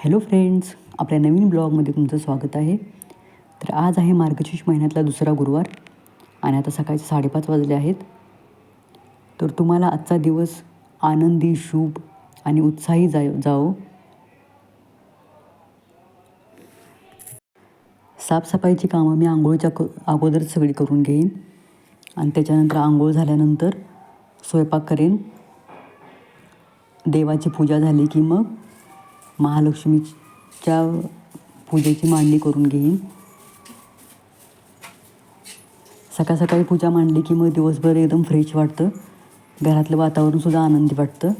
Hello friends आपल्या नवीन ब्लॉगमध्ये तुमचं स्वागत आहे. तर आज आहे मार्गशीर्ष महिन्यातला दुसरा गुरुवार आणि आता सकाळचे साडेपाच वाजले आहेत. तर तुम्हाला आजचा दिवस आनंदी शुभ आणि उत्साही जा जाओ साफसफाईची कामं मी आंघोळीच्या क अगोदर सगळी करून घेईन आणि त्याच्यानंतर आंघोळ झाल्यानंतर स्वयंपाक करेन. देवाची पूजा झाली की मग महालक्ष्मीच्या पूजेची मांडणी करून घेईन. सकाळ सकाळी पूजा मांडली की मग दिवसभर एकदम फ्रेश वाटतं. घरातलं वातावरणसुद्धा आनंदी वाटतं.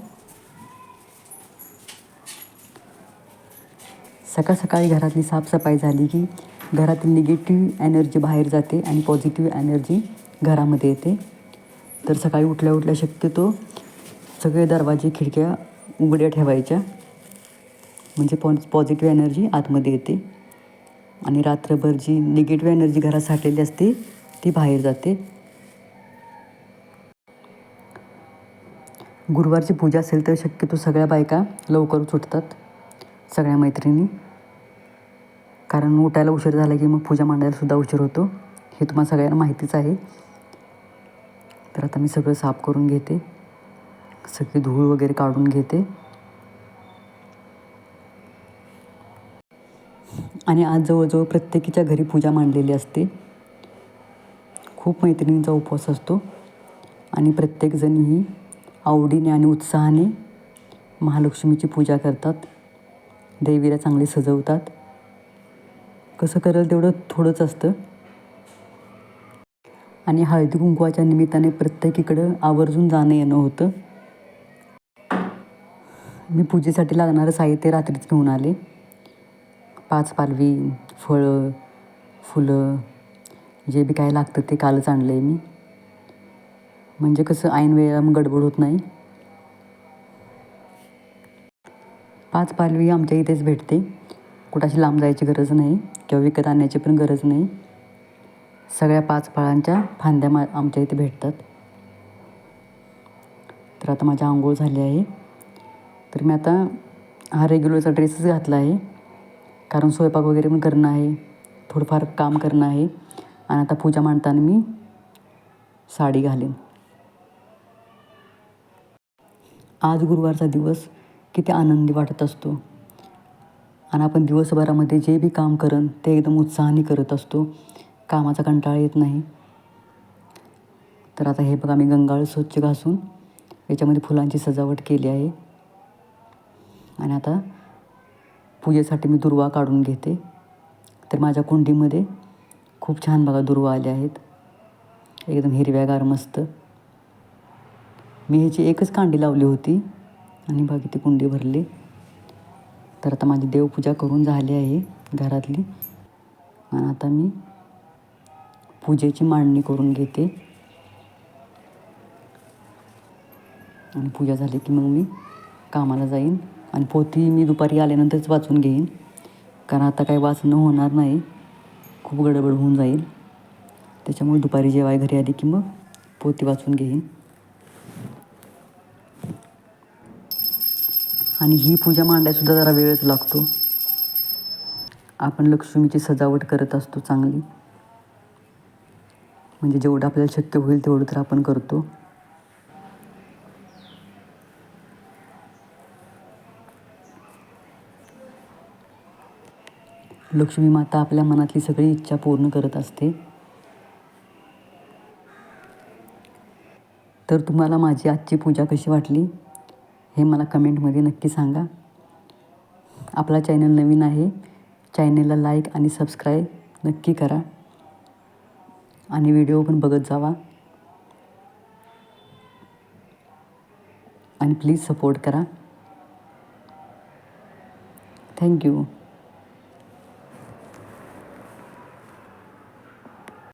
सकाळ सकाळी घरातली साफसफाई झाली की घरातील निगेटिव्ह एनर्जी बाहेर जाते आणि पॉझिटिव्ह एनर्जी घरामध्ये येते. तर सकाळी उठल्या उठल्या शक्यतो सगळे दरवाजे खिडक्या उघड्या ठेवायच्या. म्हणजे पॉ पॉझिटिव्ह एनर्जी आतमध्ये येते. आणि रात्रभर जी निगेटिव्ह एनर्जी घरात साठलेली असते ती बाहेर जाते. गुरुवारची पूजा असेल तर शक्यतो सगळ्या बायका लवकरच उठतात सगळ्या मैत्रिणी. कारण उठायला उशीर झाला की मग पूजा मांडायलासुद्धा उशीर होतो. हे तुम्हाला सगळ्यांना माहितीच आहे. तर आता मी सगळं साफ करून घेते. सगळी धूळ वगैरे काढून घेते. आणि आज जवळजवळ प्रत्येकीच्या घरी पूजा मांडलेली असते. खूप मैत्रिणींचा उपवास असतो. आणि प्रत्येकजण ही आवडीने आणि उत्साहाने महालक्ष्मीची पूजा करतात. देवीला चांगले सजवतात. कसं करेल तेवढं थोडंच असतं. आणि हळदी कुंकवाच्या निमित्ताने प्रत्येकीकडं आवर्जून जाणं येणं होतं. मी पूजेसाठी लागणारं साहित्य रात्रीच घेऊन आले. पाच पालवी फळं फुलं जे बी काय लागतं ते कालच आणलं आहे मी. म्हणजे कसं ऐन वेळेला मग गडबड होत नाही. पाच पालवी आमच्या इथेच भेटते. कुठाशी लांब जायची गरज नाही किंवा विकत आणण्याची पण गरज नाही. सगळ्या पाच फळांच्या फांद्या मा आमच्या इथे भेटतात. तर आता माझी आंघोळ झाली आहे. तर मी आता हा रेग्युलरचा ड्रेसच घातला आहे. कारण स्वयंपाक वगैरे पण करणं आहे थोडंफार काम करणं आहे. आणि आता पूजा मांडताना मी साडी घालेन. आज गुरुवारचा दिवस किती आनंदी वाटत असतो. आणि आपण दिवसभरामध्ये जे बी काम करन ते एकदम उत्साहाने करत असतो. कामाचा कंटाळा येत नाही. तर आता हे बघा मी गंगाळ स्वच्छ घासून याच्यामध्ये फुलांची सजावट केली आहे. आणि आता पूजेसाठी मी दुर्वा काढून घेते. तर माझ्या कुंडीमध्ये खूप छान बघा दुर्वा आले आहेत. एकदम हिरव्यागार मस्त. मी ह्याची एकच कांडी लावली होती आणि बघा ती कुंडी भरली. तर आता माझी देवपूजा करून झाली आहे घरातली. आणि आता मी पूजेची मांडणी करून घेते. आणि पूजा झाली की मग मी कामाला जाईन. आणि पोथी मी दुपारी आल्यानंतरच वाचून घेईन. कारण आता काही वाचणं होणार नाही. खूप गडबड होऊन जाईल. त्याच्यामुळे दुपारी जेवाय घरी आली की मग पोथी वाचून घेईन. आणि ही पूजा मांडायसुद्धा जरा वेळच लागतो. आपण लक्ष्मीची सजावट करत असतो चांगली. म्हणजे जेवढं आपल्याला शक्य होईल तेवढं तर आपण करतो. लक्ष्मी माता आपल्या मनातली सगळी इच्छा पूर्ण करत असते. तर तुम्हाला माझी आजची पूजा कशी वाटली हे मला कमेंटमध्ये नक्की सांगा. आपला चॅनल नवीन आहे चॅनलला लाईक आणि सबस्क्राईब नक्की करा. आणि व्हिडिओ पण बघत जावा. आणि प्लीज सपोर्ट करा. थँक्यू.